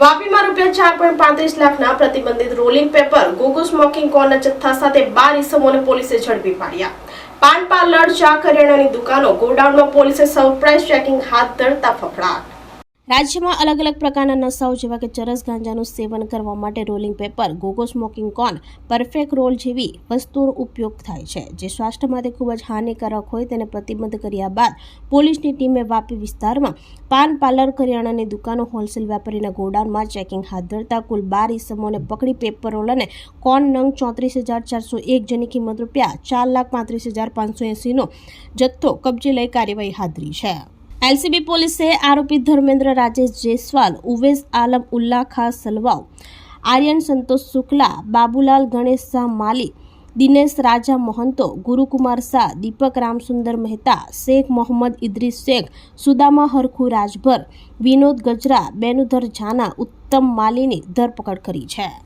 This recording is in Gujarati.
વાપીમાં રૂપિયા ચાર પોઈન્ટ પાંત્રીસ લાખના પ્રતિબંધિત રોલિંગ પેપર ગોગો સ્મોકિંગ કોનના જથ્થા સાથે બાર ઇસમોને પોલીસે ઝડપી પાડ્યા. પાન પાર્લર ચા કરિયાણાની દુકાનો, ગોડાઉનમાં પોલીસે સરપ્રાઇઝ ચેકિંગ હાથ ધરતા ફફડાટ. રાજ્યમાં અલગ અલગ પ્રકારના નશાઓ જેવા કે ચરસ ગાંજાનું સેવન કરવા માટે rolling paper Gogo smoking cone perfect roll જેવી વસ્તુઓનો ઉપયોગ થાય છે, જે સ્વાસ્થ્ય માટે ખૂબ જ હાનિકારક હોય તેને પ્રતિબંધ કર્યા બાદ પોલીસની ટીમે વાપી વિસ્તારમાં પાન પાર્લર કરિયાણાની દુકાનો હોલસેલ વેપારીના ગોડાઉનમાં ચેકિંગ હાથ ધરતા કુલ બાર ઇસમોને પકડી પેપર રોલ અને કોન નંગ ચોત્રીસ હજાર ચારસો એક જેની કિંમત રૂપિયા ચાર લાખ પાંત્રીસ હજાર પાંચસો એંસીનો જથ્થો કબજે લઈ કાર્યવાહી હાથ ધરી છે. એલસીબી પોલીસે આરોપી ધર્મેન્દ્ર રાજેશ જયસ્વાલ ઉવેશ આલમ, ઉલ્લા ખા, સલવાવ, આર્યન સંતોષ શુક્લા, બાબુલાલ ગણેશ શાહ માલી, દિનેશ રાજા મહંતો, ગુરુકુમાર શાહ, દીપક રામસુંદર મહેતા, શેખ મોહમ્મદ ઇદ્રીસ શેખ, સુદામા હરખુ રાજભર, વિનોદ ગજરા, બેનુધર ઝાના, ઉત્તમ માલીની ધરપકડ કરી છે.